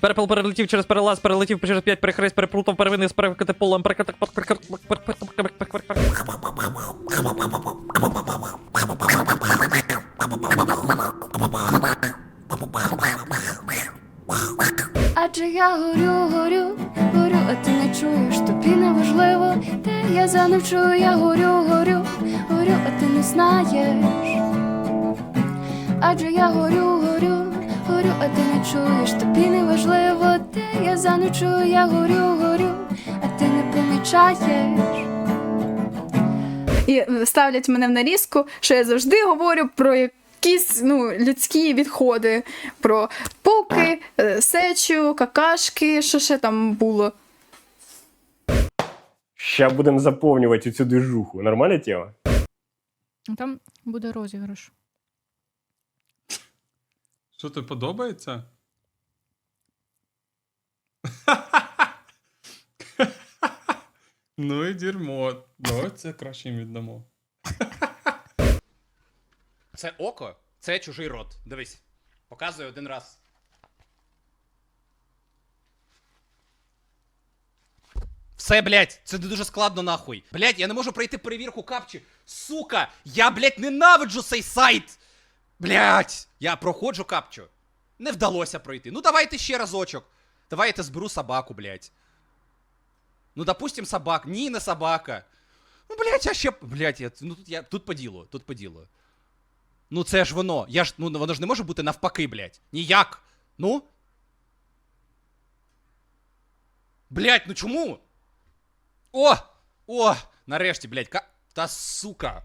Перепел перелетів через перелаз, перелетів через п'ять перехрест, переплутав первини з перекати полем. Адже я горю, горю, горю, а ти не чуєш, тобі не важливо, те я заночую, я горю, горю, горю, а ти не знаєш. Адже я горю, а ти не чуєш, тобі не важливо, те я заночую, я горю, горю, а ти не помічаєш. І ставлять мене в нарізку, що я завжди говорю про якісь ну, людські відходи, про поки, е, сечу, какашки, що ще там було. Ща будемо заповнювати цю движуху. Нормальна тема? Там буде розіграш. Що тобі подобається? ну і дерьмо. Давай це краще віддамо. Це око, це чужий рот. Дивись. Показую один раз. Все, блядь, це дуже складно нахуй. Блядь, я не можу пройти перевірку капчі. Сука! Я, блядь, ненавиджу цей сайт! Блядь! Я проходжу капчу. Не вдалося пройти. Ну давайте ще разочок. Давайте зберу собаку, блядь. Ну, допустим, собак. Ні, не собака. Ну, блядь, я ще. Блядь, я... ну тут я. Тут по ділу, тут по ділу. Ну це ж воно. Я ж. Ну воно ж не може бути навпаки, блядь. Ніяк. Ну? Блядь, ну чому? О! О! Нарешті, блядь, ка. Та сука.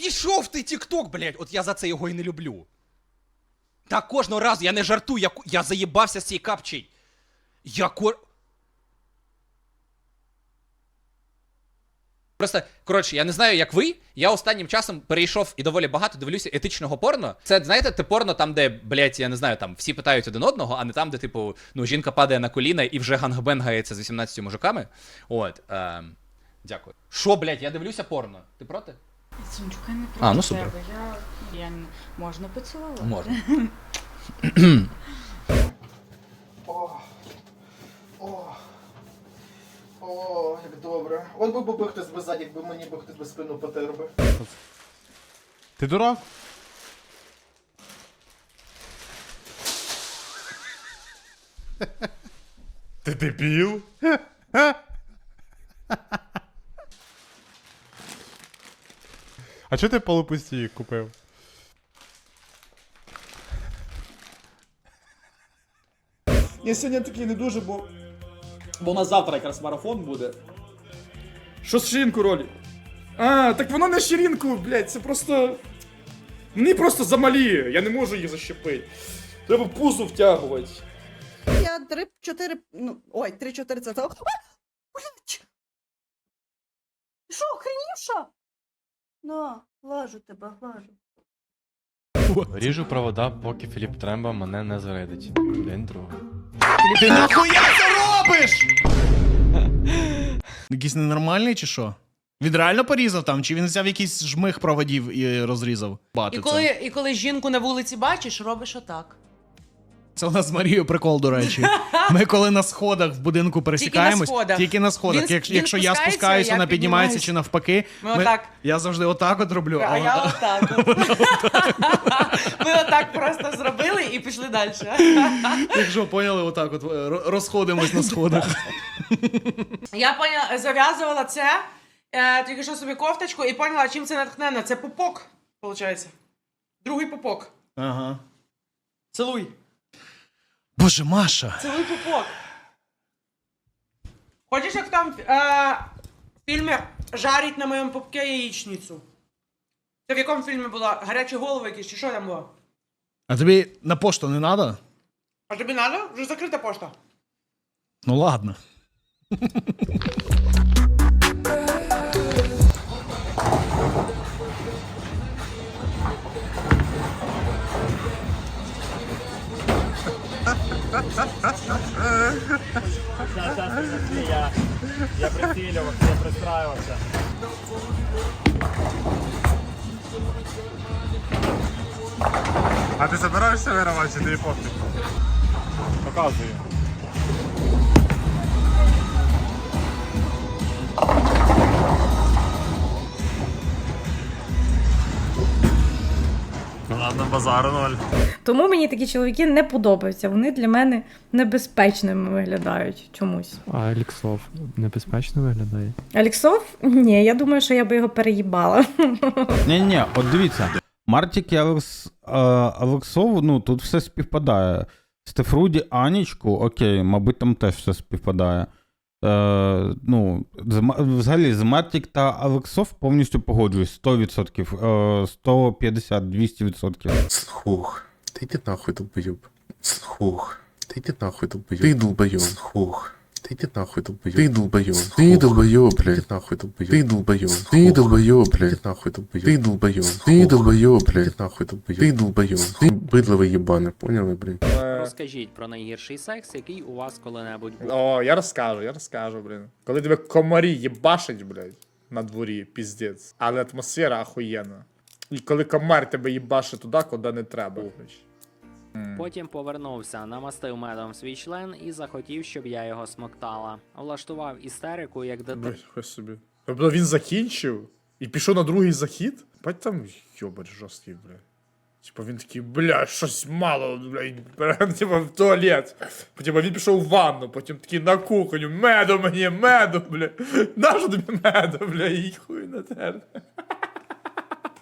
Пішов ти тік-ток, блядь! От я за це його і не люблю. Та кожного разу я не жартую, я, я заїбався з цією капчей. Я ко... Просто, коротше, я не знаю, як ви. Я останнім часом перейшов і доволі багато дивлюся етичного порно. Це, знаєте, те порно там, де, блядь, я не знаю, там всі питають один одного, а не там, де, типу, ну, жінка падає на коліна і вже гангбенгається з 18 мужиками. От. Е, дякую. Що, блядь, я дивлюся порно. Ти проти? Сонечка, не А, ну супер. тебе. Я, я можна поцілувати? Можна. О, як добре. От би був хтось би ззаді, якби мені би хтось би спину потер би. Ти дурак? Ти дебіл? А чого ти полупусті купив? Я сьогодні такий не дуже, бо. Бо у нас завтра якраз марафон буде. Що з шинку ролі? А, так воно не ширинку, блядь, це просто. Мені просто замалі, я не можу їх защепити. Треба пузо втягувати. Я 3-4, ну, ой, 3-4 це. Блядь! Що, охренівша? На, лажу тебе, лажу. Ріжу провода, поки Філіп Тремба мене не зарядить. День другий. Ти нахуя це робиш? Якийсь ненормальний чи що? Він реально порізав там, чи він взяв якийсь жмих проводів і розрізав? Бати І це. коли, і коли жінку на вулиці бачиш, робиш отак. Це у нас з Марією прикол, до речі. Ми коли на сходах в будинку пересікаємось, сходах. тільки на сходах. Він- Якщо, він якщо я спускається, спускаюсь, я вона піднімається піднімаюсь. чи навпаки. Ми отак. Я завжди отак от роблю. А я вона- отак. от. Ми отак просто зробили і пішли далі. Якщо поняли, отак от ро- розходимось на сходах. Я поняла, зав'язувала це, е, тільки що собі кофточку і поняла, чим це натхнено. Це пупок, виходить. Другий пупок. Ага. Целуй. Боже, Маша. Целуй пупок. Хочеш, як там е, в фільмі жарить на моєму пупке яєчницю? Це в якому фільмі було? Гарячі голови якісь, чи що там було? А тобі на пошту не треба? А тобі надо? Вже закрита пошта. Ну ладно. Я, я прицілювався, я пристраювався. А ти забираєшся вигравати, чи ти пофіг? Показую. Ладно, базару ноль. Тому мені такі чоловіки не подобаються. Вони для мене небезпечними виглядають чомусь. А Аліксов небезпечно виглядає? Аліксов? Ні, я думаю, що я би його переїбала. Ні, ні, от дивіться. Мартік і Алекс, е, Алексов, ну тут все співпадає. Стефруді, Анічку, окей, мабуть, там теж все співпадає. Е, ну, з, Ма- взагалі, з Мартік та Алексов повністю погоджуюсь 100%, е, 150, 200%. Слух. Ты иди нахуй, долбоёб. Слух. Ты иди нахуй, долбоёб. Ты долбоёб. Слух. Ты иди нахуй, долбоёб. Ты долбоёб. Ты долбоёб, блядь. Иди нахуй, долбоёб. Ты долбоёб. Ты долбоёб, блядь. Иди нахуй, долбоёб. Ты долбоёб. Ты долбоёб, блядь. Иди нахуй, долбоёб. Ты долбоёб. Ты быдловый ебаный, понял, блядь? Розкажіть про найгірший секс, який у вас коли-небудь був. О, я розкажу, я розкажу, блін. Коли тебе комарі їбашать, блядь, на дворі, піздець. Але атмосфера ахуєнна. І коли комар тебе їбашить туди, куди не треба. Потім повернувся, намастив медом свій член і захотів, щоб я його смоктала. Влаштував істерику, як дитина. Блядь, хоч собі. Тобто він закінчив і пішов на другий захід? Бать там йобать жорсткий, блядь. Типа він такий, бля, щось мало, бля, типа в туалет. Потім він пішов в ванну, потім такий на кухню, меду мені, меду, бля. Нащо тобі меду, бля, і хуй на тебе.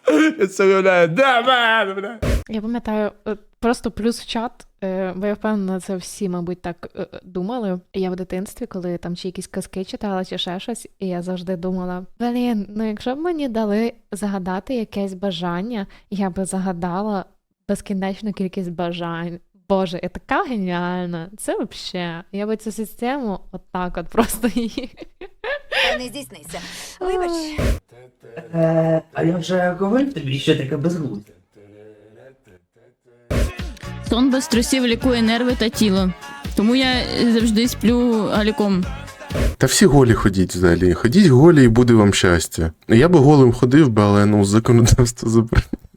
Я це уявляю, де меду, бля. Я пам'ятаю, е, просто плюс в чат, е, бо я впевнена, це всі, мабуть, так е, думали. Я в дитинстві, коли там чи якісь казки читала, чи ще щось, і я завжди думала: блін, ну якщо б мені дали загадати якесь бажання, я би загадала безкінечну кількість бажань. Боже, я така геніальна. Це взагалі. Я би цю систему отак от просто її. Не здійсниться. Вибач. а я вже говорив тобі, що таке безглузде. Сон без трусів лікує нерви та тіло. Тому я завжди сплю галіком. Та всі голі ходіть взагалі. Ходіть голі і буде вам щастя. Я би голим ходив би, але ну законодавство заборонено.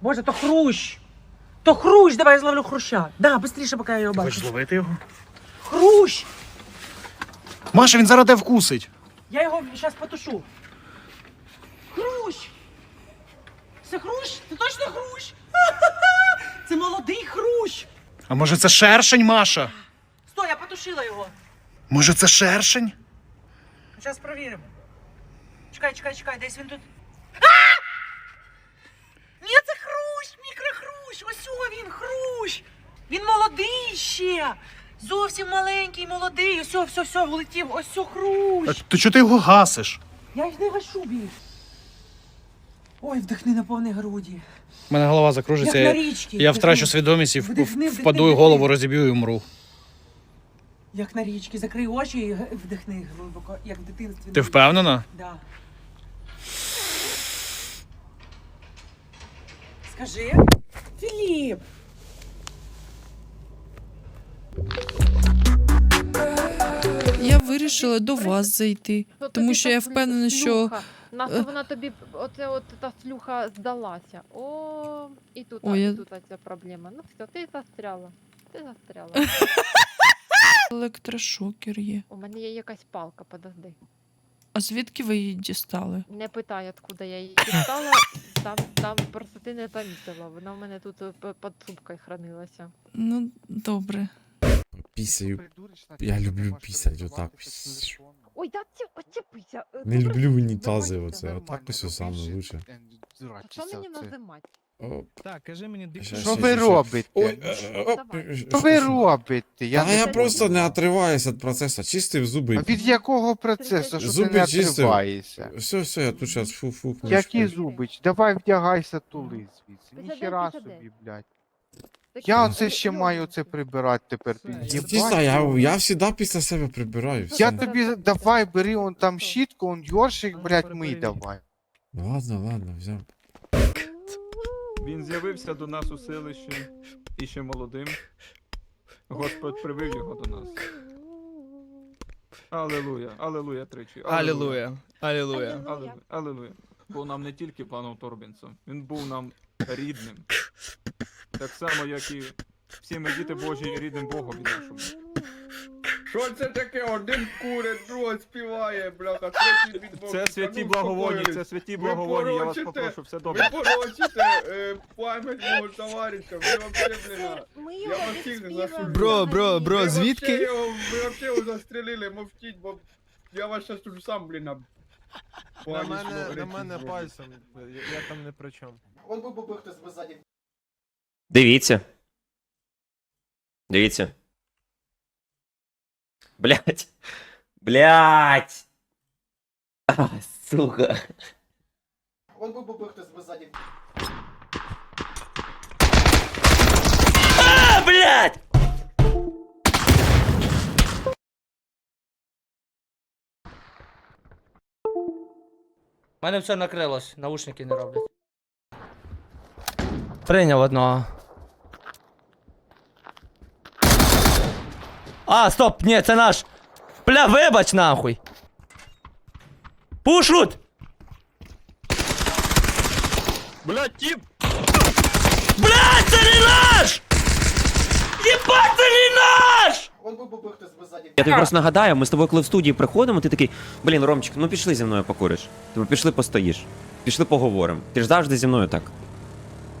Боже, то хрущ! То хрущ, давай я зловлю хруща. Да, быстріше, поки я його бачу. зловити його? Хрущ! Маша, він зараз тебе вкусить. Я його зараз потушу. Хрущ! Це хрущ? Це точно хрущ? Це молодий хрущ! А може це шершень, Маша? Стой, я потушила його. Може це шершень? Зараз провіримо. Чекай, чекай, чекай, десь він тут. Ні, це хрущ, мікрохрущ. Ось о він, хрущ. Він молодий ще. Зовсім маленький, молодий. Ось, о, все, все, влетів. Ось о, хрущ. То чого ти його гасиш? Я їх не гашу більш. Ой, вдихни на повні груді. У мене голова Як закружиться. на Я, річці. я вдихни. втрачу свідомість і в- Вдихни, вдихни, впаду і вдихни. голову розіб'ю і умру. Як на річці. Закрий очі і г- вдихни глибоко, як в дитинстві. Ти впевнена? Да. Скажи. Філіп. Я вирішила до вас зайти, тому що я впевнена, що Нащо е, вона тобі оце от та слюха здалася? О, і тут, Ой, і я- тут ця проблема. Ну все, ти застряла. Ти застряла. електрошокер є. У мене є якась палка, подожди. А звідки ви її дістали? Не питай, откуда я її дістала. Там, там просто ти не замітила. Вона в мене тут е, під субкою хранилася. Ну, добре. Пісяю. Я люблю пісять отак. Ой, да ці, оцепися. е, Не люблю унітази оце. Отак ось саме лучше. Що мені назимати? Так, кажи мені ща, Що ви робите? Ой, е, е, Що ви робите? Та я просто не отриваюся від процесу. Чистив зуби. А від якого процесу, що Зуби чистив. Все, все, я тут зараз фу-фу. Які зуби? Давай вдягайся тули звідси. Ніхера собі, блядь. Я оце ще маю це прибирати тепер. Єбать. я, я завжди після себе прибираю. Я тобі давай, бери он там щітку, он йоршик, блядь, мий давай. Ну Ладно, ладно, взяв. Він з'явився до нас у селищі і ще молодим. Господь привив його до нас. Алелуя, алелуя тричі. Алілуя. Алілуя. Алелуя. Алелуя. Був нам не тільки паном Торбінсом, він був нам рідним. Так само, як і всі ми діти Божі рідним Богові нашому. Що це таке? Один курить, другий співає, бляха, третій Це святі благовоні, це святі благовоні, я вас попрошу, все добре. порочите е, пам'ять мого товариша, ви вообще, блін, я вас всіх не засуджую. Бро, бро, бро, Ви звідки? вообще його- Ви вообще його застрелили, мовчіть, бо я вас щас тут сам, блін, на... На мене, на мене пальцем, я, я там не при чому. Он би був хтось би ззаді. Дивіться. Дивіться. Блять. Блять. А, сука. Он хтось би ззаді. А, блять! У мене все накрилось, наушники не роблять. Прийняв одного. А, стоп, ні, це наш. Бля, вибач нахуй. Пушут! Блять, тіп! Блядь, це не наш! Єбать, це не наш! Я тобі просто нагадаю, ми з тобою коли в студії приходимо, ти такий, блін, Ромчик, ну пішли зі мною покуриш. Типу, пішли постоїш. Пішли поговоримо. Ти ж завжди зі мною так.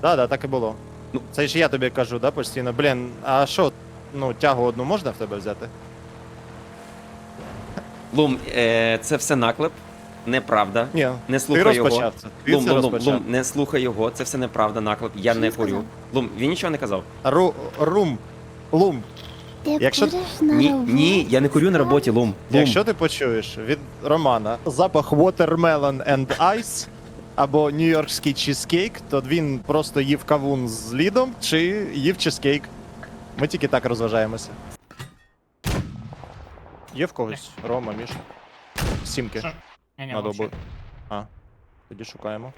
Да, да, так і було. Ну, це ж я тобі кажу, да, постійно. Блін, а що, ну, тягу одну можна в тебе взяти? Лум, е, це все наклеп. Неправда. Ні, Не ти слухай його. розпочав це. Ти Лум, це лум, лум, розпочав. лум, не слухай його, це все неправда, наклеп. Я не курю. Лум, він нічого не казав. Ру, рум, лум. Якщо- Ні, ні, я не курю на роботі, лум. Лум. Якщо ти почуєш від Романа запах watermelon and ice або нью-йоркський чизкейк, то він просто їв кавун з лідом чи їв чизкейк. Ми тільки так розважаємося. Є в когось? Рома, Міша? Сімки. На добу. А, тоді шукаємо.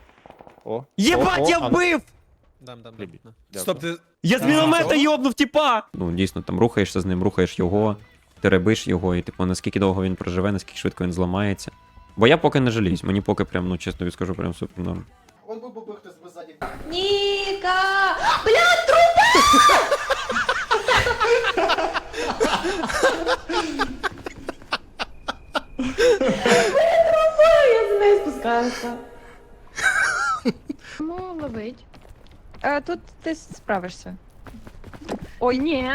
О. Єбать, я ну, вбив! Дам, дам, дам. Стоп, ти. Я з міномета йобнув, тіпа! Ну, дійсно, там рухаєшся з ним, рухаєш його, ти ребиш його, і типу, наскільки довго він проживе, наскільки швидко він зламається. Бо я поки не жаліюсь, мені поки прям, ну чесно скажу, прям супер норм. Ніка! Бля, труба! Я з нею спускаюся. Ну, ловить. А тут ти справишся. Ой, ні.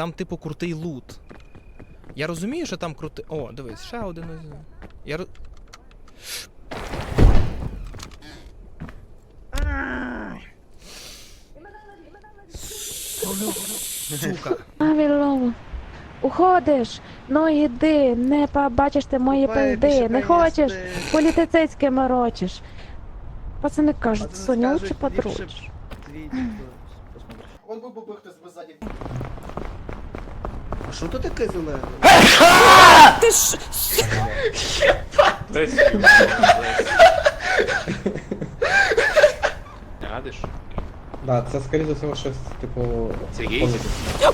Там, типу, крутий лут. Я розумію, що там крутий. О, дивись, ще один. Я роз... Сука. Уходиш, ну йди, не побачиш ти мої пизди, не хочеш, політицейське морочиш. Пацани кажуть, Соня, лучше подруч. Он би був хтось би ззаді. Що тут таке зелене? Ти ж... Радиш? Да, це скоріше за всього щось, типу. Сергій?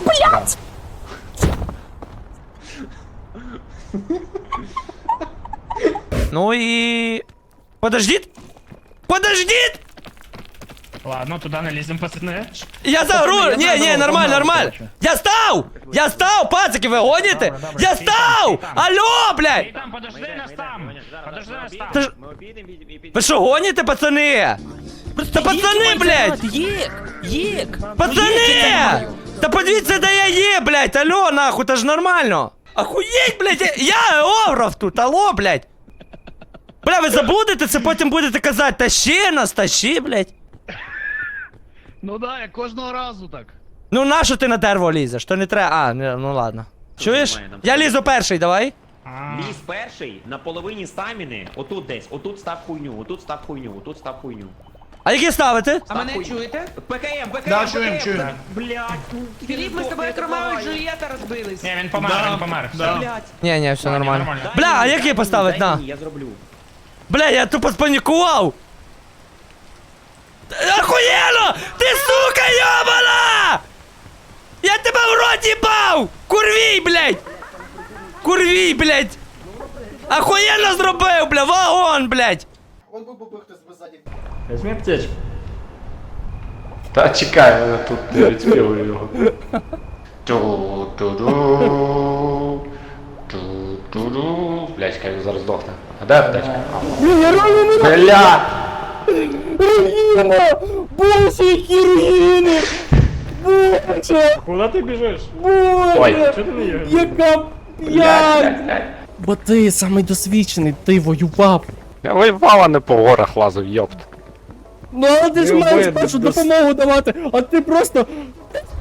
Блять! Ну і. Подождіть! Подождіть! Ладно, туди не лізем, пацани. Я загру! Ні, ні, нормально, нормально! Я став! Я став, пацики, ви гоніте? Я став! Алло, блядь! Там, подожди нас там! Подожди нас там! Та ж- Ви що гоніте, пацани? Та пацани, блядь! Їк! Їк! Пацани! Та подивіться, де я є, блядь, алло, нахуй, це ж нормально. Охуєть, блядь, я, я Овров тут, алло, блядь. Бля, ви забудете це, потім будете казати, тащи нас, тащи, блядь. Ну да, я кожного разу так. Ну нащо ти на дерево лізеш? То не треба. А, не, ну ладно. Чуєш? немає, нам Я лізу перший, давай. Ліз перший на половині стаміни, отут десь, отут став хуйню, отут став хуйню, отут став хуйню. А які ставити? А мене чуєте? ПКМ, ПКМ, Да, ПКМ, чуємо, чуємо. Блядь. Філіп, ми з тобою як Ромео і Джульєта розбились. Ні, він помер, він помер. Да. Блядь. Ні, ні, все нормально. Бля, а які поставити? На. я зроблю. Бля, я тупо спанікував! Охуєно! Ти сука йобана! Я тебе в рот їбав! Курвій, блядь! Курвій, блядь! Охуєнно зробив, бля, вагон, блядь! Візьми аптечку. Та чекай, мене тут не відспівую його. Ту-ту-ду. Ту-ту-ду. Блядь, хай він зараз здохне. А де аптечка? Бля! Боже, які руїни! Боже! Куди ти біжиш? Ой, Чого ти не їдеш? Яка блядь. Бо ти самий досвідчений, ти воював. Я воював, а не по горах лазив, йопт. Ну але ти ж Ми маєш першу дос- допомогу давати, а ти просто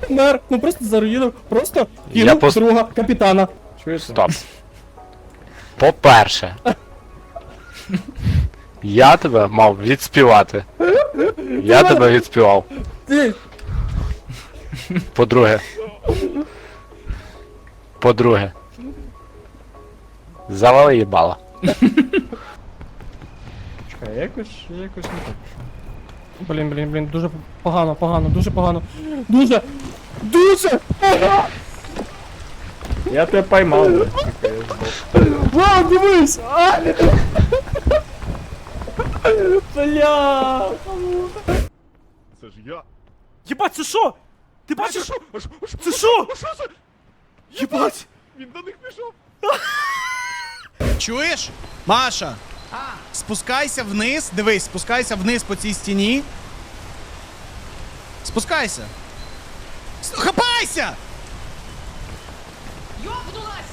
мер, ну просто заруїнив, просто Я кинув пос- друга капітана. Чуєш? Стоп. По-перше. Я тебе мав відспівати. Я тебе відспівав. Ти По-друге. По-друге. Завали їбала. Чекай, якось, якось не так. Блін, блін, блін, дуже погано, погано, дуже погано. Дуже, дуже погано! Я тебе поймав. Вау, дивись! А! Бля! Це ж я. Єбать, це що? Ти бачиш? Це що? Єбать! Він до них пішов. Чуєш? Маша! Спускайся вниз, дивись, спускайся вниз по цій стіні. Спускайся. С- Хапайся! Йобнулась!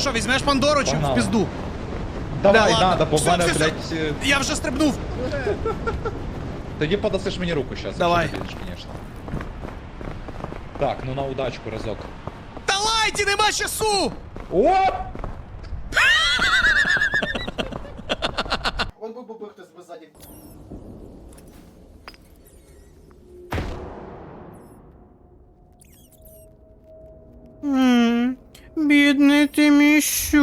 Що, візьмеш Пандору чи в пізду? Давай, надо, бо в мене, блядь... Я вже стрибнув. Тоді подасиш мені руку зараз. Давай. звісно. Так, ну на удачку разок. Та лайті, нема часу! Оп! Бідний ти мій щур.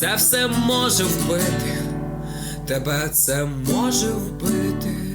це все може вбити. Тебе це може вбити.